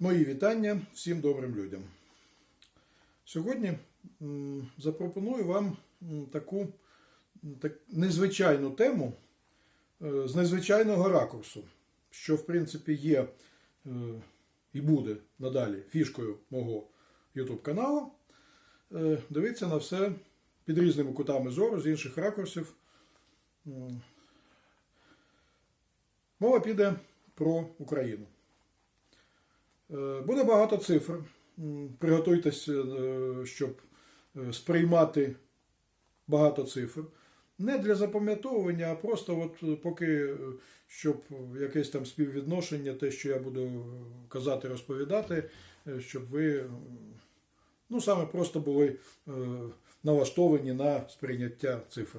Мої вітання всім добрим людям. Сьогодні запропоную вам таку так, незвичайну тему е, з незвичайного ракурсу, що в принципі є е, і буде надалі фішкою мого YouTube каналу. Е, Дивитися на все під різними кутами зору з інших ракурсів. Мова піде про Україну. Е, Буде багато цифр. Приготуйтесь, е, щоб е, сприймати багато цифр. Не для запам'ятовування, а просто от поки, щоб якесь там співвідношення, те, що я буду казати, розповідати, щоб ви ну, саме просто були налаштовані на сприйняття цифр.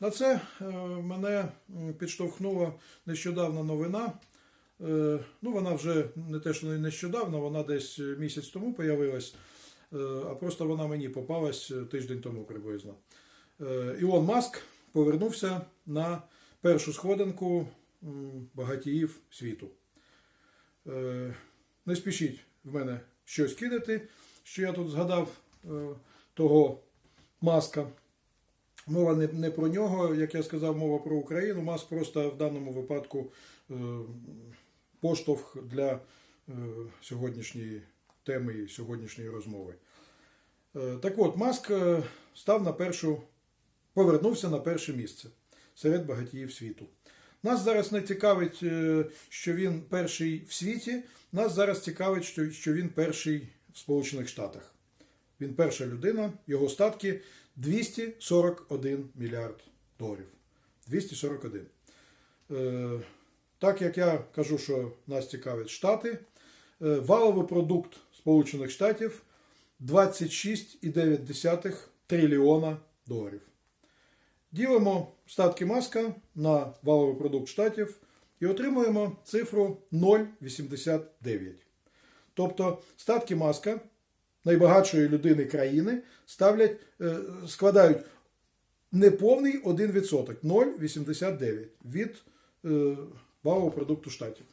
На це мене підштовхнула нещодавна новина. Е, Ну, вона вже не те, що нещодавно, вона десь місяць тому появилась, е, а просто вона мені попалась е, тиждень тому приблизно. Е, Ілон Маск повернувся на першу сходинку багатіїв світу. Е, Не спішіть в мене щось кидати, що я тут згадав е, того Маска. Мова не, не про нього, як я сказав, мова про Україну. Маск просто в даному випадку е, поштовх для е, сьогоднішньої теми і сьогоднішньої розмови. Е, так от, Маск е, став на першу, повернувся на перше місце серед багатіїв світу. Нас зараз не цікавить, що він перший в світі. Нас зараз цікавить, що він перший в Сполучених Штатах. Він перша людина, його статки 241 мільярд доларів. 241. Е, так як я кажу, що нас цікавить Штати, е, валовий продукт Сполучених Штатів 26,9 трильйона доларів. Ділимо статки маска на валовий продукт штатів і отримуємо цифру 0,89. Тобто статки маска найбагатшої людини країни ставлять, е, складають неповний 1%, 0,89 від валового продукту штатів.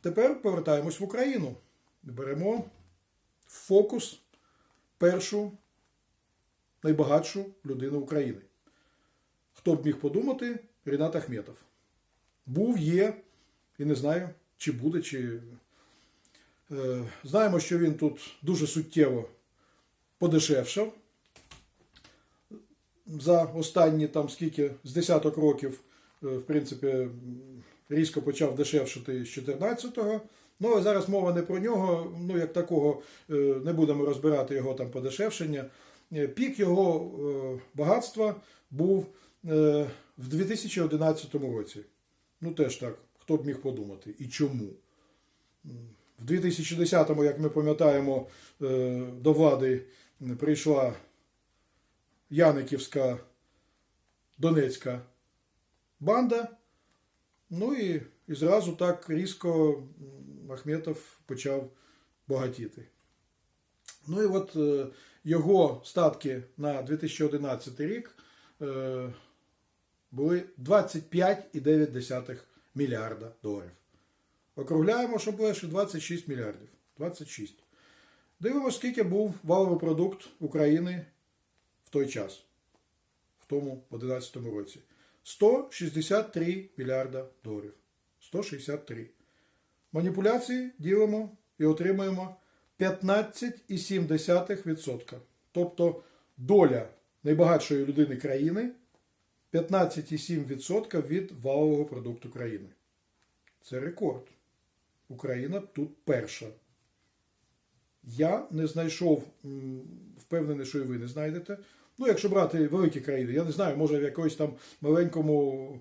Тепер повертаємось в Україну. Беремо в фокус першу найбагатшу людину України. Хто б міг подумати, Рінат Ахметов. Був, є, і не знаю, чи буде, чи. Е, знаємо, що він тут дуже суттєво подешевшав. За останні там скільки з десяток років, в принципі, різко почав дешевшити з 14-го. Ну, але зараз мова не про нього, ну як такого е, не будемо розбирати його там подешевшення. Е, Пік його е, багатства був е, в 2011 році. Ну теж так, хто б міг подумати і чому. В 2010-му, як ми пам'ятаємо, е, до влади прийшла Яниківська Донецька банда. Ну і, і зразу так різко Ахметов почав багатіти. Ну і от е, його статки на 2011 рік е, були 25,9 мільярда доларів. Округляємо, щоб лише 26 мільярдів. 26. Дивимося, скільки був валовий продукт України в той час, в тому 11 році. 163 мільярда доларів. 163. Маніпуляції ділимо і отримуємо 15,7%. Тобто доля найбагатшої людини країни 15,7% від валового продукту країни. Це рекорд. Україна тут перша. Я не знайшов, впевнений, що і ви не знайдете. Ну, якщо брати великі країни, я не знаю, може в якоїсь там маленькому,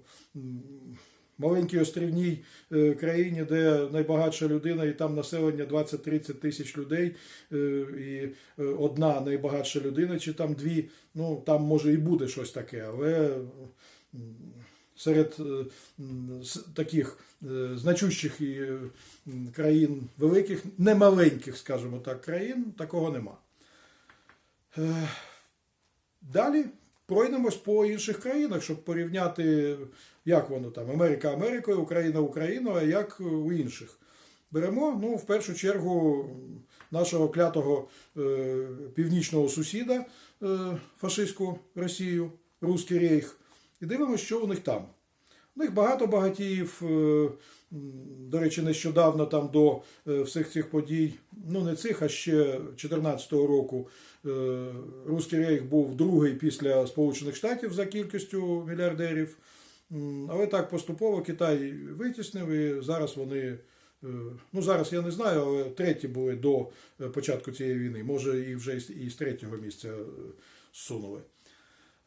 маленькій острівній е, країні, де найбагатша людина, і там населення 20-30 тисяч людей, е, і е, одна найбагатша людина, чи там дві, ну там може і буде щось таке, але серед таких значущих країн великих, немаленьких, скажімо так, країн, такого нема. Далі пройдемось по інших країнах, щоб порівняти, як воно там, Америка Америкою, Україна Україною, а як у інших. беремо, ну, в першу чергу, нашого клятого е, північного сусіда, е, фашистську Росію, Руський Рейх, і дивимося, що у них там. У них багато багатіїв. е, До речі, нещодавно там до е, всіх цих подій, ну не цих, а ще 2014 року, е, Руський Рейх був другий після Сполучених Штатів за кількістю мільярдерів. Але так поступово Китай витіснив, і зараз вони, ну зараз я не знаю, але треті були до початку цієї війни. Може, і вже із- третього місця зсунули.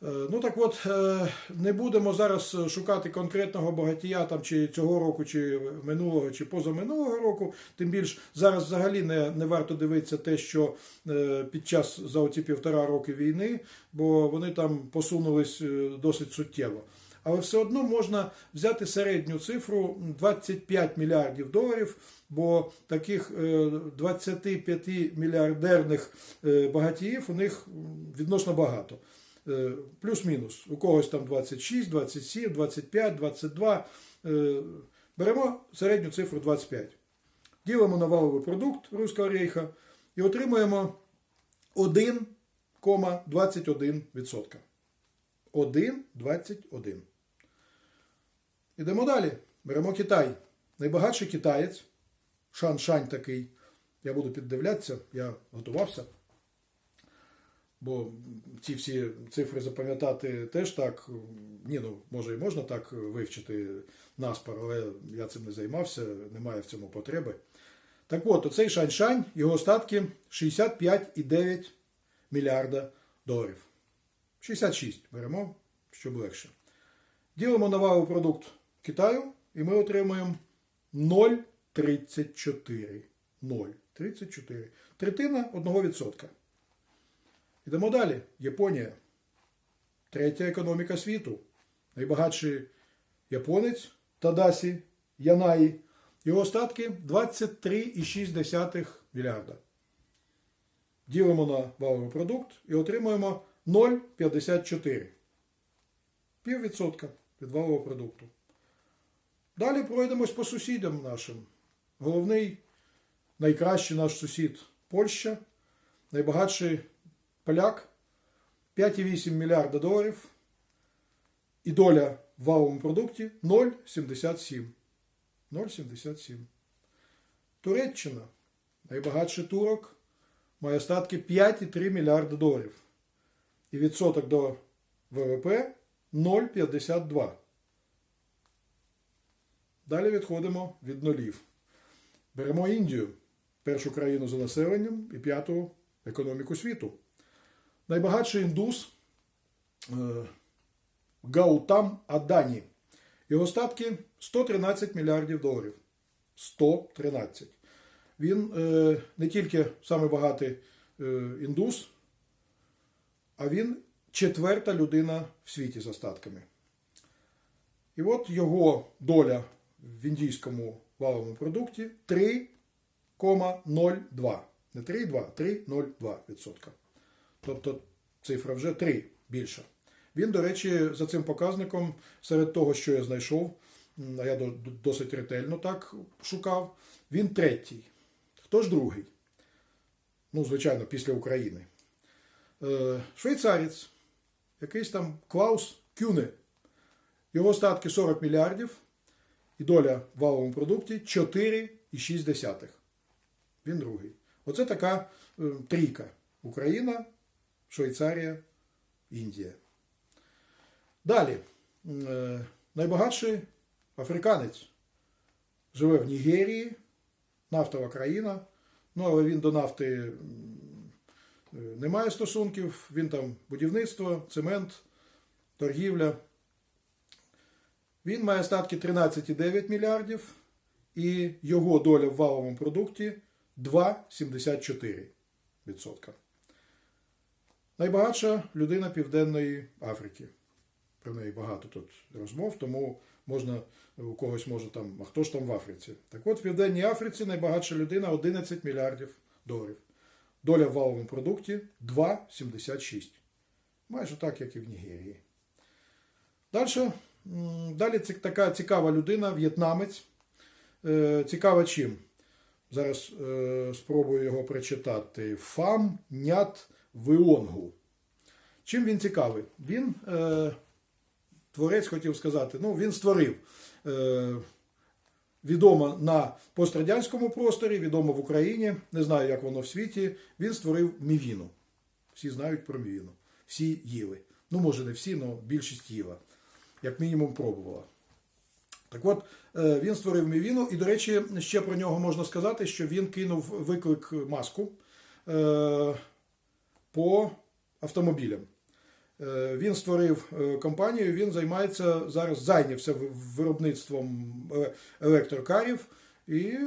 Ну так от, е, не будемо зараз шукати конкретного багатія там чи цього року, чи минулого, чи позаминулого року. Тим більш зараз взагалі не, не варто дивитися те, що е, під час за оці півтора роки війни, бо вони там посунулись е, досить суттєво. Але все одно можна взяти середню цифру 25 мільярдів доларів, бо таких е, 25 мільярдерних е, багатіїв у них відносно багато. Е, Плюс-мінус. У когось там 26, 27, 25, 22. Е, Беремо середню цифру 25. Ділимо на валовий продукт Руського рейха і отримуємо 1,21%. 1,21. Ідемо далі. Беремо Китай. Найбагатший китаєць. Шан-шань такий. Я буду піддивлятися, я готувався. Бо ці всі цифри запам'ятати теж так. Ні, ну може і можна так вивчити наспор, але я цим не займався, немає в цьому потреби. Так от, оцей Шань-Шань, його остатки 65,9 мільярда доларів. 66 беремо, щоб легше. Ділимо на валовий продукт Китаю, і ми отримуємо 0,34. 0,34. Третина 1%. Йдемо далі. Японія. Третя економіка світу. Найбагатший японець Тадасі Янаї. Його остатки 23,6 мільярда. Ділимо на валовий продукт і отримуємо 0,54. Піввідсотка від валового продукту. Далі пройдемось по сусідам нашим. Головний, найкращий наш сусід Польща, найбагатший поляк 5,8 мільярда доларів. І доля в валовому продукті 0,77. 0,77. Туреччина, найбагатший турок, має остатки 5,3 мільярда доларів. І відсоток до ВВП 0,52. Далі відходимо від нулів. Беремо Індію, першу країну за населенням і п'яту економіку світу. Найбагатший індус е, Гаутам Адані. Його статки 113 мільярдів доларів. 113. Він е, не тільки самий багатий е, індус, а він четверта людина в світі з остатками. І от його доля в індійському валовому продукті 3,02. Не 3,2, 3,02%. Тобто цифра вже 3 більша. Він, до речі, за цим показником, серед того, що я знайшов, а я до- до- досить ретельно так шукав, він третій. Хто ж другий? Ну, звичайно, після України. Е, Швейцарець, якийсь там Клаус Кюне. Його остатки 40 мільярдів, і доля в валовому продукті 4,6. Він другий. Оце така е, трійка. Україна, Швейцарія, Індія. Далі. Е, Найбагатший африканець живе в Нігерії, нафтова країна. Ну, але він до нафти е, не має стосунків. Він там будівництво, цемент, торгівля. Він має статки 13,9 мільярдів, і його доля в валовому продукті 2,74%. Найбагатша людина Південної Африки. Про неї багато тут розмов, тому можна у когось може там, а хто ж там в Африці? Так от в Південній Африці найбагатша людина 11 мільярдів доларів. Доля в валовому продукті 2,76. Майже так, як і в Нігерії. Далі, далі така цікава людина, в'єтнамець. Е, Цікава чим? Зараз е, спробую його прочитати. Фам Нят Вионгу. Чим він цікавий? Він, е, творець хотів сказати, ну, він створив. Е, відомо на пострадянському просторі, відомо в Україні, не знаю, як воно в світі. Він створив мівіну. Всі знають про мівіну. Всі їли. Ну, може, не всі, але більшість їла. Як мінімум пробувала. Так от, е, він створив мівіну, і, до речі, ще про нього можна сказати, що він кинув виклик маску е, по автомобілям. Е, Він створив е, компанію, він займається зараз, зайнявся виробництвом е, електрокарів, і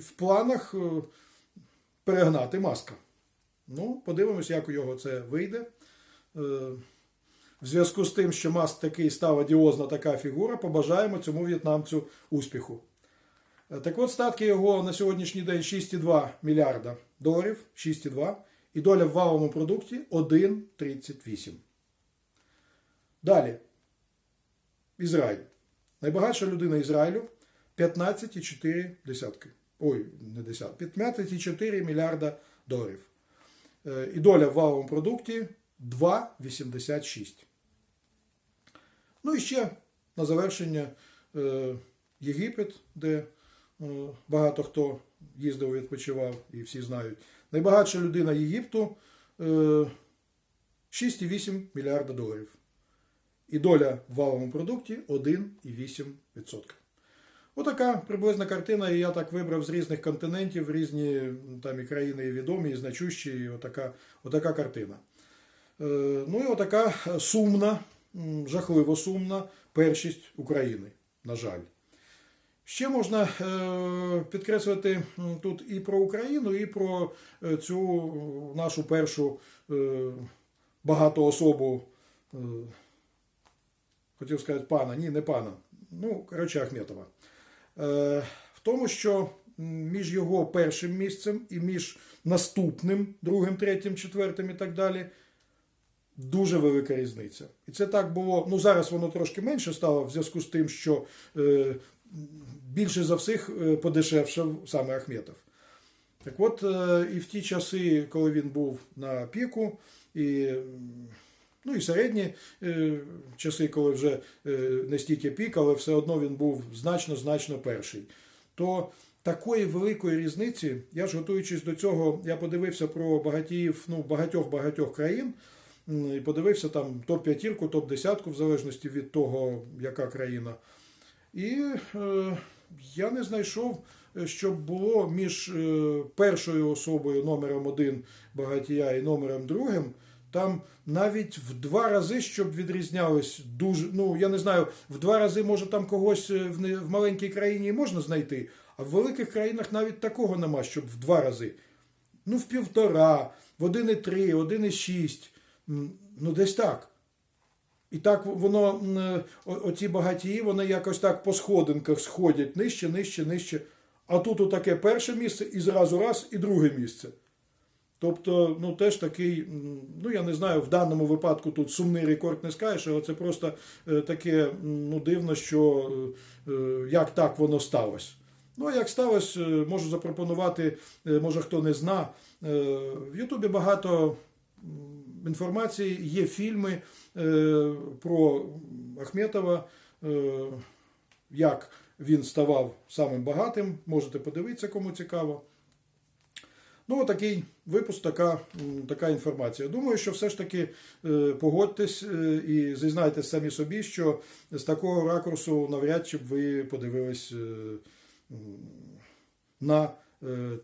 в планах перегнати маска. Ну, подивимось, як у його це вийде. В зв'язку з тим, що Маск такий став одіозна така фігура, побажаємо цьому в'єтнамцю успіху. Так от, статки його на сьогоднішній день 6,2 мільярда доларів, 6,2, і доля в валовому продукті 1,38. Далі. Ізраїль. Найбагатша людина Ізраїлю 15,4 десятки. Ой, не десятки. 15,4 мільярда доларів. Е, І доля в валовому продукті 2,86. Ну і ще на завершення е, Єгипет, де е, багато хто їздив, відпочивав, і всі знають. Найбагатша людина Єгипту е, 6,8 мільярда доларів. І доля в валовому продукті 1,8%. Отака приблизна картина, і я так вибрав з різних континентів, різні там і країни і відомі, і значущі, і отака, отака картина. Е, Ну і отака сумна, жахливо сумна першість України, на жаль. Ще можна е, підкреслити тут і про Україну, і про е, цю нашу першу е, багатоособу, хотів сказати пана, ні, не пана. Ну, коротше, Ахметова. В тому, що між його першим місцем і між наступним, другим, третім, четвертим і так далі, дуже велика різниця. І це так було. Ну, зараз воно трошки менше стало в зв'язку з тим, що е, більше за всіх е, подешевшав саме Ахметов. Так от, е, і в ті часи, коли він був на піку, і, ну, і середні е, часи, коли вже не стільки пік, але все одно він був значно-значно перший, то такої великої різниці, я ж готуючись до цього, я подивився про багатіїв ну, багатьох-багатьох країн, і подивився там топ-п'ятірку, топ-десятку, в залежності від того, яка країна. І е, я не знайшов, е, щоб було між е, першою особою номером один багатія і номером другим. Там навіть в два рази, щоб відрізнялось дуже. Ну я не знаю, в два рази може там когось е, в, в маленькій країні можна знайти, а в великих країнах навіть такого нема, щоб в два рази. Ну, в півтора, в 1,3, 1,6. М, Ну, десь так. І так воно, е, оці багатії, вони якось так по сходинках сходять нижче, нижче, нижче. А тут отаке перше місце, і зразу раз, і друге місце. Тобто, ну теж такий, ну я не знаю, в даному випадку тут сумний рекорд не скажеш, але це просто е, таке ну, дивно, що е, як так воно сталося. Ну, а як сталося, можу запропонувати, може хто не зна. В Ютубі багато інформації, є фільми е, про Ахметова, е, як він ставав самим багатим. Можете подивитися, кому цікаво. Ну, такий випуск, така, така інформація. Думаю, що все ж таки е, погодьтесь е, і зізнайтесь самі собі, що з такого ракурсу навряд чи б ви подивились е, на е,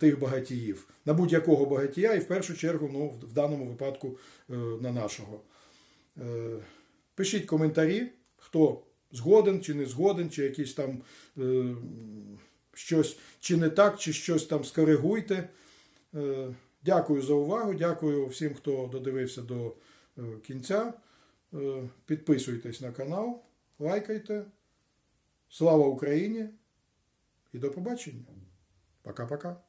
тих багатіїв, на будь-якого багатія, і в першу чергу, ну, в- даному випадку, е, на нашого. Е, Пишіть коментарі, хто згоден чи не згоден, чи якісь там е, щось чи не так, чи щось там скоригуйте. Е, Дякую за увагу. Дякую всім, хто додивився до е, кінця. Е, Підписуйтесь на канал, лайкайте. Слава Україні і до побачення. Пока-пока.